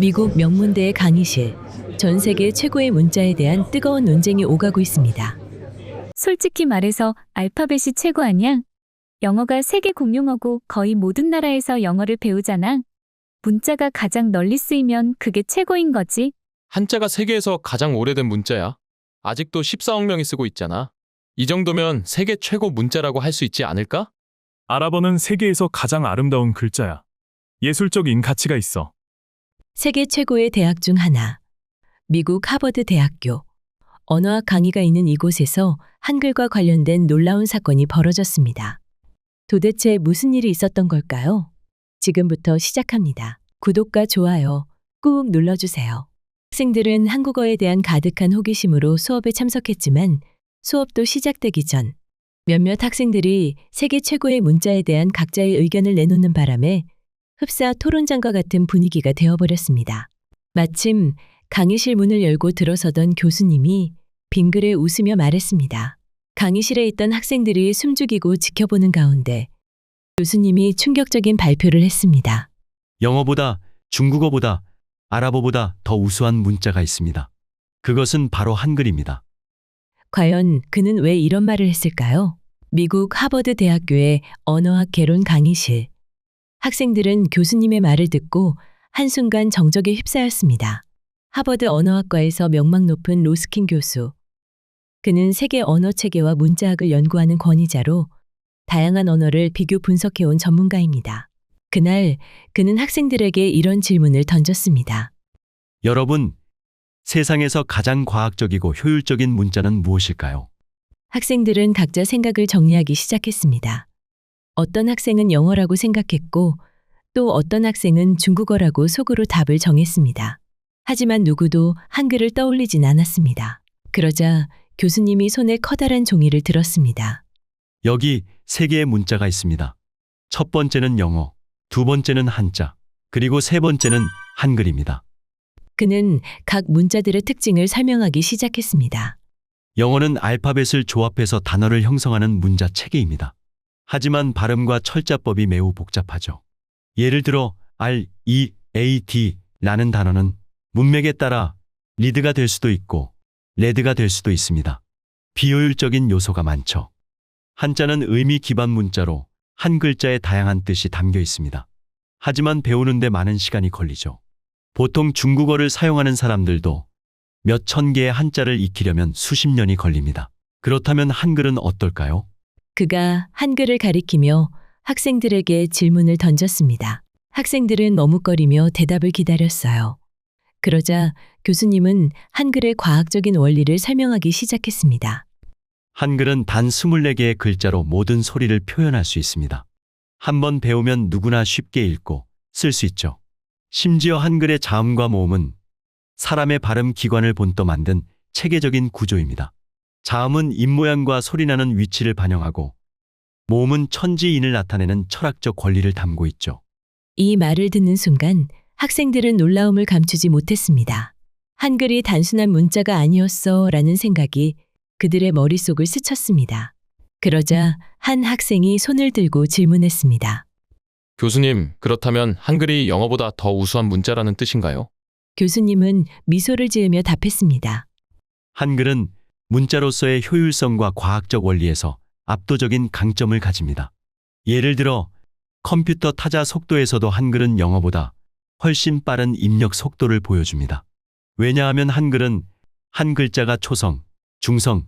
미국 명문대의 강의실. 전 세계 최고의 문자에 대한 뜨거운 논쟁이 오가고 있습니다. 솔직히 말해서 알파벳이 최고 아니야? 영어가 세계 공용어고 거의 모든 나라에서 영어를 배우잖아. 문자가 가장 널리 쓰이면 그게 최고인 거지. 한자가 세계에서 가장 오래된 문자야. 아직도 14억 명이 쓰고 있잖아. 이 정도면 세계 최고 문자라고 할 수 있지 않을까? 아랍어는 세계에서 가장 아름다운 글자야. 예술적인 가치가 있어. 세계 최고의 대학 중 하나. 미국 하버드 대학교. 언어학 강의가 있는 이곳에서 한글과 관련된 놀라운 사건이 벌어졌습니다. 도대체 무슨 일이 있었던 걸까요? 지금부터 시작합니다. 구독과 좋아요 꾹 눌러주세요. 학생들은 한국어에 대한 가득한 호기심으로 수업에 참석했지만 수업도 시작되기 전 몇몇 학생들이 세계 최고의 문자에 대한 각자의 의견을 내놓는 바람에 흡사 토론장과 같은 분위기가 되어버렸습니다. 마침 강의실 문을 열고 들어서던 교수님이 빙그레 웃으며 말했습니다. 강의실에 있던 학생들이 숨죽이고 지켜보는 가운데 교수님이 충격적인 발표를 했습니다. 영어보다 중국어보다 아랍어보다 더 우수한 문자가 있습니다. 그것은 바로 한글입니다. 과연 그는 왜 이런 말을 했을까요? 미국 하버드 대학교의 언어학 개론 강의실. 학생들은 교수님의 말을 듣고 한순간 정적에 휩싸였습니다. 하버드 언어학과에서 명망 높은 로스킨 교수. 그는 세계 언어 체계와 문자학을 연구하는 권위자로 다양한 언어를 비교 분석해온 전문가입니다. 그날 그는 학생들에게 이런 질문을 던졌습니다. 여러분, 세상에서 가장 과학적이고 효율적인 문자는 무엇일까요? 학생들은 각자 생각을 정리하기 시작했습니다. 어떤 학생은 영어라고 생각했고 또 어떤 학생은 중국어라고 속으로 답을 정했습니다. 하지만 누구도 한글을 떠올리진 않았습니다. 그러자 교수님이 손에 커다란 종이를 들었습니다. 여기 세 개의 문자가 있습니다. 첫 번째는 영어, 두 번째는 한자, 그리고 세 번째는 한글입니다. 그는 각 문자들의 특징을 설명하기 시작했습니다. 영어는 알파벳을 조합해서 단어를 형성하는 문자 체계입니다. 하지만 발음과 철자법이 매우 복잡하죠. 예를 들어 R, E, A, D 라는 단어는 문맥에 따라 리드가 될 수도 있고 레드가 될 수도 있습니다. 비효율적인 요소가 많죠. 한자는 의미 기반 문자로 한 글자에 다양한 뜻이 담겨 있습니다. 하지만 배우는데 많은 시간이 걸리죠. 보통 중국어를 사용하는 사람들도 몇 천 개의 한자를 익히려면 수십 년이 걸립니다. 그렇다면 한글은 어떨까요? 그가 한글을 가리키며 학생들에게 질문을 던졌습니다. 학생들은 머뭇거리며 대답을 기다렸어요. 그러자 교수님은 한글의 과학적인 원리를 설명하기 시작했습니다. 한글은 단 24개의 글자로 모든 소리를 표현할 수 있습니다. 한번 배우면 누구나 쉽게 읽고 쓸 수 있죠. 심지어 한글의 자음과 모음은 사람의 발음 기관을 본떠 만든 체계적인 구조입니다. 자음은 입모양과 소리나는 위치를 반영하고 모음은 천지인을 나타내는 철학적 권리를 담고 있죠. 이 말을 듣는 순간 학생들은 놀라움을 감추지 못했습니다. 한글이 단순한 문자가 아니었어 라는 생각이 그들의 머릿속을 스쳤습니다. 그러자 한 학생이 손을 들고 질문했습니다. 교수님, 그렇다면 한글이 영어보다 더 우수한 문자라는 뜻인가요? 교수님은 미소를 지으며 답했습니다. 한글은 문자로서의 효율성과 과학적 원리에서 압도적인 강점을 가집니다. 예를 들어 컴퓨터 타자 속도에서도 한글은 영어보다 훨씬 빠른 입력 속도를 보여줍니다. 왜냐하면 한글은 한 글자가 초성, 중성,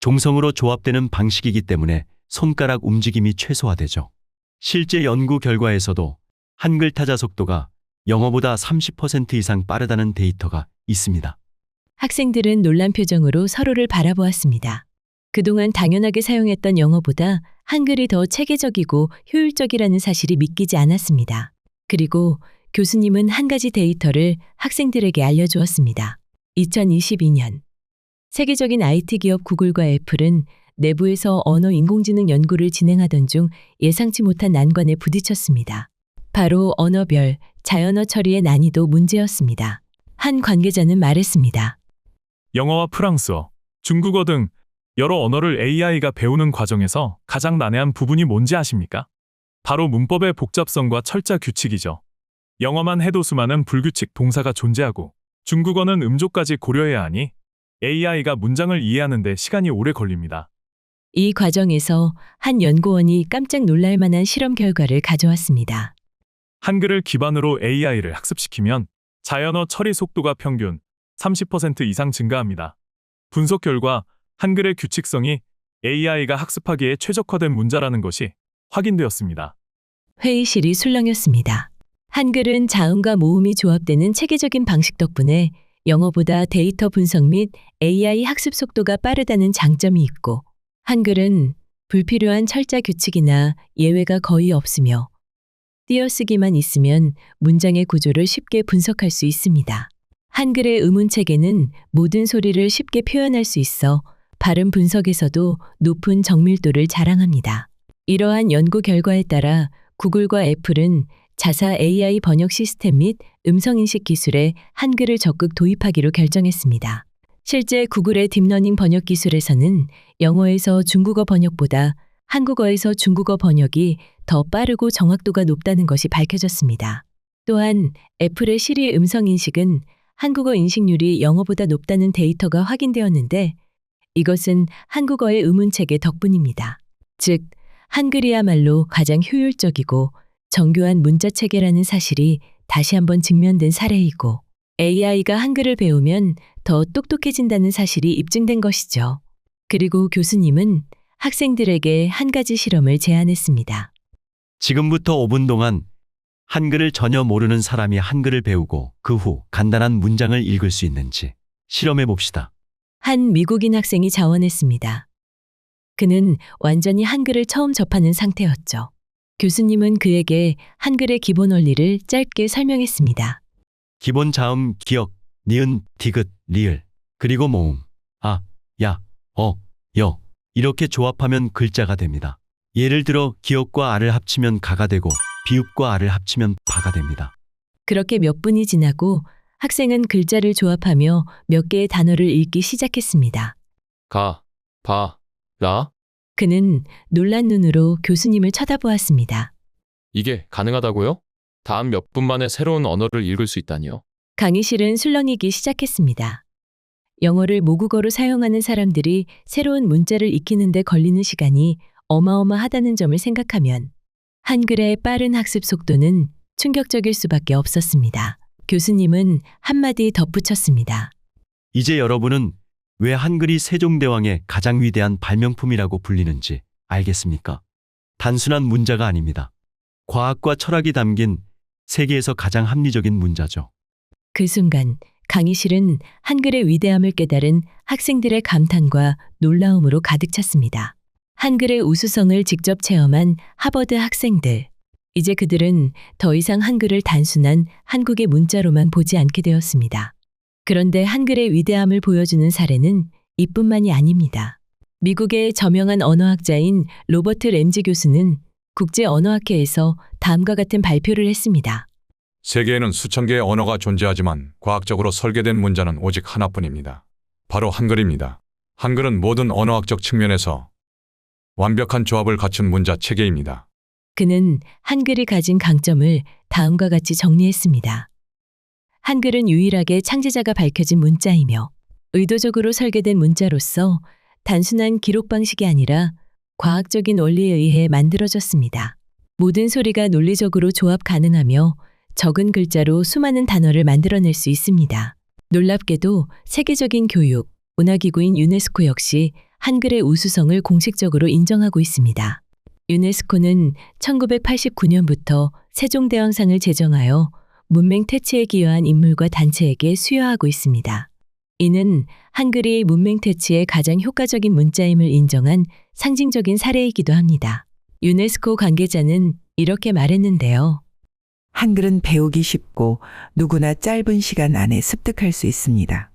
종성으로 조합되는 방식이기 때문에 손가락 움직임이 최소화되죠. 실제 연구 결과에서도 한글 타자 속도가 영어보다 30% 이상 빠르다는 데이터가 있습니다. 학생들은 놀란 표정으로 서로를 바라보았습니다. 그동안 당연하게 사용했던 영어보다 한글이 더 체계적이고 효율적이라는 사실이 믿기지 않았습니다. 그리고 교수님은 한 가지 데이터를 학생들에게 알려주었습니다. 2022년 세계적인 IT 기업 구글과 애플은 내부에서 언어 인공지능 연구를 진행하던 중 예상치 못한 난관에 부딪혔습니다. 바로 언어별 자연어 처리의 난이도 문제였습니다. 한 관계자는 말했습니다. 영어와 프랑스어, 중국어 등 여러 언어를 AI가 배우는 과정에서 가장 난해한 부분이 뭔지 아십니까? 바로 문법의 복잡성과 철자 규칙이죠. 영어만 해도 수많은 불규칙 동사가 존재하고 중국어는 음조까지 고려해야 하니 AI가 문장을 이해하는 데 시간이 오래 걸립니다. 이 과정에서 한 연구원이 깜짝 놀랄 만한 실험 결과를 가져왔습니다. 한글을 기반으로 AI를 학습시키면 자연어 처리 속도가 평균 30% 이상 증가합니다. 분석 결과 한글의 규칙성이 AI가 학습하기에 최적화된 문자라는 것이 확인되었습니다. 회의실이 술렁였습니다. 한글은 자음과 모음이 조합되는 체계적인 방식 덕분에 영어보다 데이터 분석 및 AI 학습 속도가 빠르다는 장점이 있고, 한글은 불필요한 철자 규칙이나 예외가 거의 없으며, 띄어쓰기만 있으면 문장의 구조를 쉽게 분석할 수 있습니다. 한글의 의문 체계는 모든 소리를 쉽게 표현할 수 있어 발음 분석에서도 높은 정밀도를 자랑합니다. 이러한 연구 결과에 따라 구글과 애플은 자사 AI 번역 시스템 및 음성인식 기술에 한글을 적극 도입하기로 결정했습니다. 실제 구글의 딥러닝 번역 기술에서는 영어에서 중국어 번역보다 한국어에서 중국어 번역이 더 빠르고 정확도가 높다는 것이 밝혀졌습니다. 또한 애플의 시리 음성인식은 한국어 인식률이 영어보다 높다는 데이터가 확인되었는데 이것은 한국어의 의문체계 덕분입니다. 즉, 한글이야말로 가장 효율적이고 정교한 문자 체계라는 사실이 다시 한번 증명된 사례이고 AI가 한글을 배우면 더 똑똑해진다는 사실이 입증된 것이죠. 그리고 교수님은 학생들에게 한 가지 실험을 제안했습니다. 지금부터 5분 동안 한글을 전혀 모르는 사람이 한글을 배우고 그 후 간단한 문장을 읽을 수 있는지 실험해 봅시다. 한 미국인 학생이 자원했습니다. 그는 완전히 한글을 처음 접하는 상태였죠. 교수님은 그에게 한글의 기본 원리를 짧게 설명했습니다. 기본 자음, 기억, 니은, 디귿, 리을, 그리고 모음, 아, 야, 어, 여 이렇게 조합하면 글자가 됩니다. 예를 들어 기억과 아를 합치면 가가 되고 비읍과 아를 합치면 바가 됩니다. 그렇게 몇 분이 지나고 학생은 글자를 조합하며 몇 개의 단어를 읽기 시작했습니다. 가, 바, 라? 그는 놀란 눈으로 교수님을 쳐다보았습니다. 이게 가능하다고요? 다음 몇 분 만에 새로운 언어를 읽을 수 있다니요. 강의실은 술렁이기 시작했습니다. 영어를 모국어로 사용하는 사람들이 새로운 문자를 익히는데 걸리는 시간이 어마어마하다는 점을 생각하면 한글의 빠른 학습 속도는 충격적일 수밖에 없었습니다. 교수님은 한마디 덧붙였습니다. 이제 여러분은 왜 한글이 세종대왕의 가장 위대한 발명품이라고 불리는지 알겠습니까? 단순한 문자가 아닙니다. 과학과 철학이 담긴 세계에서 가장 합리적인 문자죠. 그 순간 강의실은 한글의 위대함을 깨달은 학생들의 감탄과 놀라움으로 가득 찼습니다. 한글의 우수성을 직접 체험한 하버드 학생들. 이제 그들은 더 이상 한글을 단순한 한국의 문자로만 보지 않게 되었습니다. 그런데 한글의 위대함을 보여주는 사례는 이뿐만이 아닙니다. 미국의 저명한 언어학자인 로버트 램지 교수는 국제 언어학회에서 다음과 같은 발표를 했습니다. 세계에는 수천 개의 언어가 존재하지만 과학적으로 설계된 문자는 오직 하나뿐입니다. 바로 한글입니다. 한글은 모든 언어학적 측면에서 완벽한 조합을 갖춘 문자 체계입니다. 그는 한글이 가진 강점을 다음과 같이 정리했습니다. 한글은 유일하게 창제자가 밝혀진 문자이며 의도적으로 설계된 문자로서 단순한 기록 방식이 아니라 과학적인 원리에 의해 만들어졌습니다. 모든 소리가 논리적으로 조합 가능하며 적은 글자로 수많은 단어를 만들어낼 수 있습니다. 놀랍게도 세계적인 교육, 문화기구인 유네스코 역시 한글의 우수성을 공식적으로 인정하고 있습니다. 유네스코는 1989년부터 세종대왕상을 제정하여 문맹 퇴치에 기여한 인물과 단체에게 수여하고 있습니다. 이는 한글이 문맹 퇴치의 가장 효과적인 문자임을 인정한 상징적인 사례이기도 합니다. 유네스코 관계자는 이렇게 말했는데요. 한글은 배우기 쉽고 누구나 짧은 시간 안에 습득할 수 있습니다.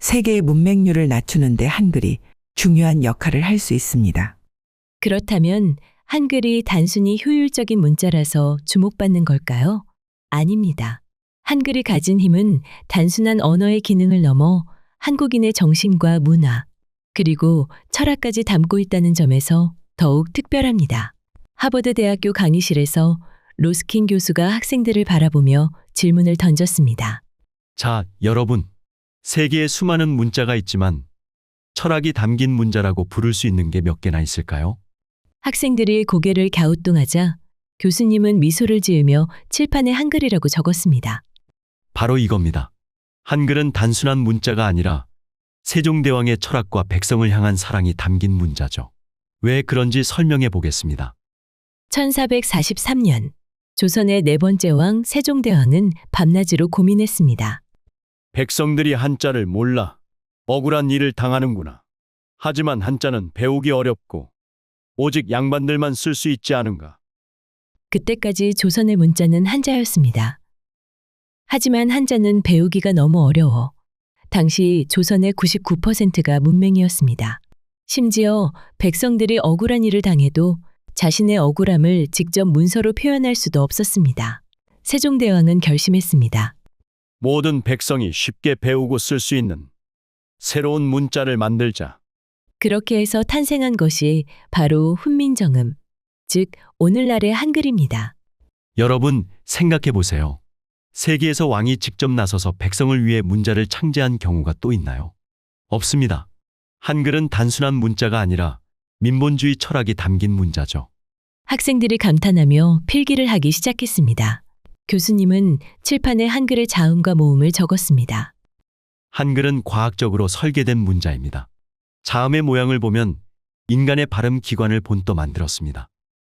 세계의 문맹률을 낮추는데 한글이 중요한 역할을 할 수 있습니다. 그렇다면 한글이 단순히 효율적인 문자라서 주목받는 걸까요? 아닙니다. 한글이 가진 힘은 단순한 언어의 기능을 넘어 한국인의 정신과 문화, 그리고 철학까지 담고 있다는 점에서 더욱 특별합니다. 하버드 대학교 강의실에서 로스킨 교수가 학생들을 바라보며 질문을 던졌습니다. 자, 여러분. 세계에 수많은 문자가 있지만 철학이 담긴 문자라고 부를 수 있는 게 몇 개나 있을까요? 학생들이 고개를 갸우뚱하자 교수님은 미소를 지으며 칠판에 한글이라고 적었습니다. 바로 이겁니다. 한글은 단순한 문자가 아니라 세종대왕의 철학과 백성을 향한 사랑이 담긴 문자죠. 왜 그런지 설명해 보겠습니다. 1443년 조선의 네 번째 왕 세종대왕은 밤낮으로 고민했습니다. 백성들이 한자를 몰라 억울한 일을 당하는구나. 하지만 한자는 배우기 어렵고 오직 양반들만 쓸 수 있지 않은가. 그때까지 조선의 문자는 한자였습니다. 하지만 한자는 배우기가 너무 어려워 당시 조선의 99%가 문맹이었습니다. 심지어 백성들이 억울한 일을 당해도 자신의 억울함을 직접 문서로 표현할 수도 없었습니다. 세종대왕은 결심했습니다. 모든 백성이 쉽게 배우고 쓸 수 있는 새로운 문자를 만들자. 그렇게 해서 탄생한 것이 바로 훈민정음, 즉 오늘날의 한글입니다. 여러분 생각해 보세요. 세계에서 왕이 직접 나서서 백성을 위해 문자를 창제한 경우가 또 있나요? 없습니다. 한글은 단순한 문자가 아니라 민본주의 철학이 담긴 문자죠. 학생들이 감탄하며 필기를 하기 시작했습니다. 교수님은 칠판에 한글의 자음과 모음을 적었습니다. 한글은 과학적으로 설계된 문자입니다. 자음의 모양을 보면 인간의 발음 기관을 본떠 만들었습니다.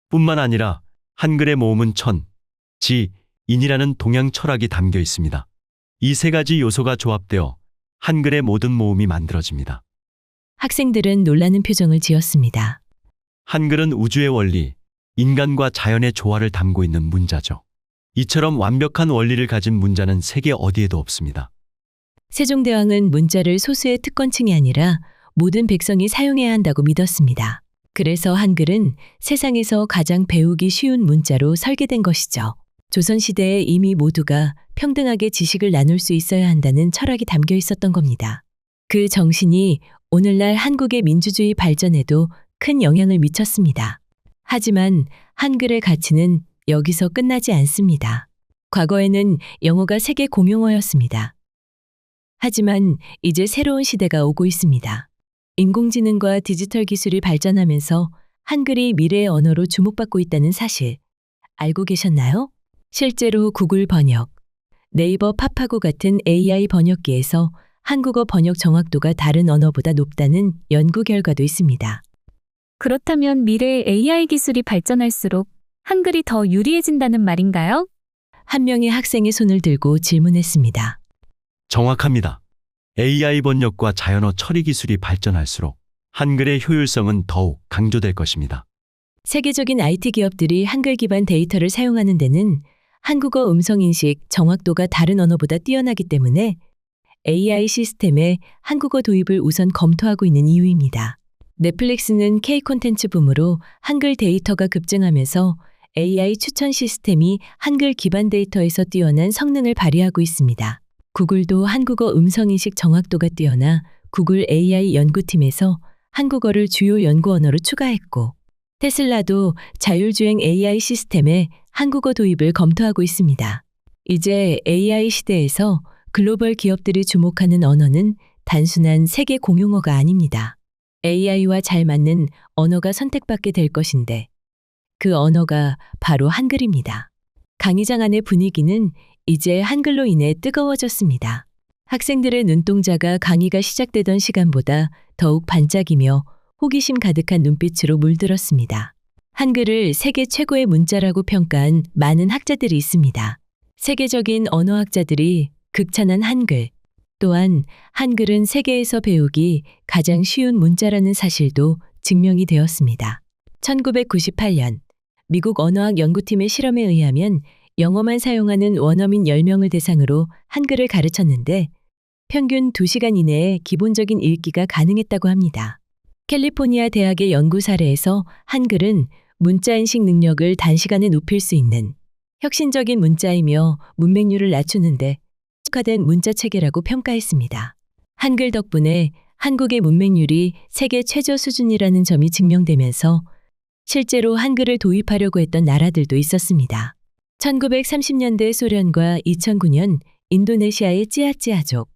뿐만 아니라 한글의 모음은 천, 지, 인이라는 동양 철학이 담겨 있습니다. 이 세 가지 요소가 조합되어 한글의 모든 모음이 만들어집니다. 학생들은 놀라는 표정을 지었습니다. 한글은 우주의 원리, 인간과 자연의 조화를 담고 있는 문자죠. 이처럼 완벽한 원리를 가진 문자는 세계 어디에도 없습니다. 세종대왕은 문자를 소수의 특권층이 아니라 모든 백성이 사용해야 한다고 믿었습니다. 그래서 한글은 세상에서 가장 배우기 쉬운 문자로 설계된 것이죠. 조선시대에 이미 모두가 평등하게 지식을 나눌 수 있어야 한다는 철학이 담겨 있었던 겁니다. 그 정신이 오늘날 한국의 민주주의 발전에도 큰 영향을 미쳤습니다. 하지만 한글의 가치는 여기서 끝나지 않습니다. 과거에는 영어가 세계 공용어였습니다. 하지만 이제 새로운 시대가 오고 있습니다. 인공지능과 디지털 기술이 발전하면서 한글이 미래의 언어로 주목받고 있다는 사실 알고 계셨나요? 실제로 구글 번역, 네이버 팝하고 같은 AI 번역기에서 한국어 번역 정확도가 다른 언어보다 높다는 연구 결과도 있습니다. 그렇다면 미래의 AI 기술이 발전할수록 한글이 더 유리해진다는 말인가요? 한 명의 학생이 손을 들고 질문했습니다. 정확합니다. AI 번역과 자연어 처리 기술이 발전할수록 한글의 효율성은 더욱 강조될 것입니다. 세계적인 IT 기업들이 한글 기반 데이터를 사용하는 데는 한국어 음성 인식 정확도가 다른 언어보다 뛰어나기 때문에 AI 시스템에 한국어 도입을 우선 검토하고 있는 이유입니다. 넷플릭스는 K 콘텐츠 붐으로 한글 데이터가 급증하면서 AI 추천 시스템이 한글 기반 데이터에서 뛰어난 성능을 발휘하고 있습니다. 구글도 한국어 음성 인식 정확도가 뛰어나 구글 AI 연구팀에서 한국어를 주요 연구 언어로 추가했고 테슬라도 자율주행 AI 시스템에 한국어 도입을 검토하고 있습니다. 이제 AI 시대에서 글로벌 기업들이 주목하는 언어는 단순한 세계 공용어가 아닙니다. AI와 잘 맞는 언어가 선택받게 될 것인데 그 언어가 바로 한글입니다. 강의장 안의 분위기는 이제 한글로 인해 뜨거워졌습니다. 학생들의 눈동자가 강의가 시작되던 시간보다 더욱 반짝이며 호기심 가득한 눈빛으로 물들었습니다. 한글을 세계 최고의 문자라고 평가한 많은 학자들이 있습니다. 세계적인 언어학자들이 극찬한 한글, 또한 한글은 세계에서 배우기 가장 쉬운 문자라는 사실도 증명이 되었습니다. 1998년 미국 언어학 연구팀의 실험에 의하면 영어만 사용하는 원어민 10명을 대상으로 한글을 가르쳤는데 평균 2시간 이내에 기본적인 읽기가 가능했다고 합니다. 캘리포니아 대학의 연구 사례에서 한글은 문자 인식 능력을 단시간에 높일 수 있는 혁신적인 문자이며 문맹률을 낮추는데 특화된 문자 체계라고 평가했습니다. 한글 덕분에 한국의 문맹률이 세계 최저 수준이라는 점이 증명되면서 실제로 한글을 도입하려고 했던 나라들도 있었습니다. 1930년대 소련과 2009년 인도네시아의 찌아찌아족,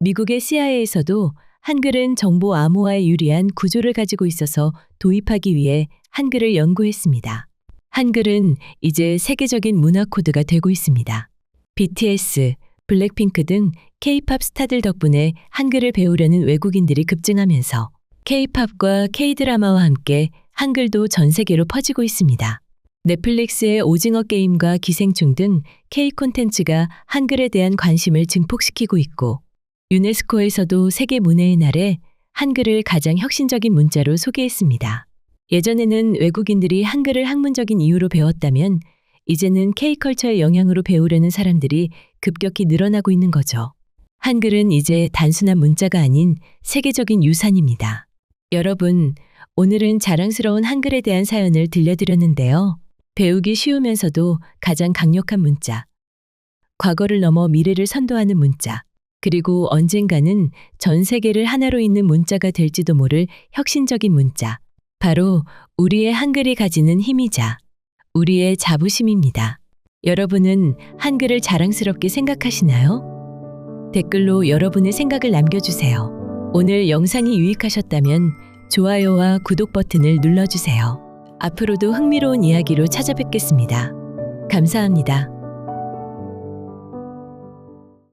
미국의 CIA에서도 한글은 정보 암호화에 유리한 구조를 가지고 있어서 도입하기 위해 한글을 연구했습니다. 한글은 이제 세계적인 문화 코드가 되고 있습니다. BTS, 블랙핑크 등 K-팝 스타들 덕분에 한글을 배우려는 외국인들이 급증하면서 K-팝과 K-드라마와 함께 한글도 전 세계로 퍼지고 있습니다. 넷플릭스의 오징어 게임과 기생충 등 K 콘텐츠가 한글에 대한 관심을 증폭시키고 있고 유네스코에서도 세계 문해의 날에 한글을 가장 혁신적인 문자로 소개했습니다. 예전에는 외국인들이 한글을 학문적인 이유로 배웠다면 이제는 K컬처의 영향으로 배우려는 사람들이 급격히 늘어나고 있는 거죠. 한글은 이제 단순한 문자가 아닌 세계적인 유산입니다. 여러분, 오늘은 자랑스러운 한글에 대한 사연을 들려드렸는데요. 배우기 쉬우면서도 가장 강력한 문자. 과거를 넘어 미래를 선도하는 문자. 그리고 언젠가는 전 세계를 하나로 잇는 문자가 될지도 모를 혁신적인 문자. 바로 우리의 한글이 가지는 힘이자 우리의 자부심입니다. 여러분은 한글을 자랑스럽게 생각하시나요? 댓글로 여러분의 생각을 남겨주세요. 오늘 영상이 유익하셨다면 좋아요와 구독 버튼을 눌러주세요. 앞으로도 흥미로운 이야기로 찾아뵙겠습니다. 감사합니다.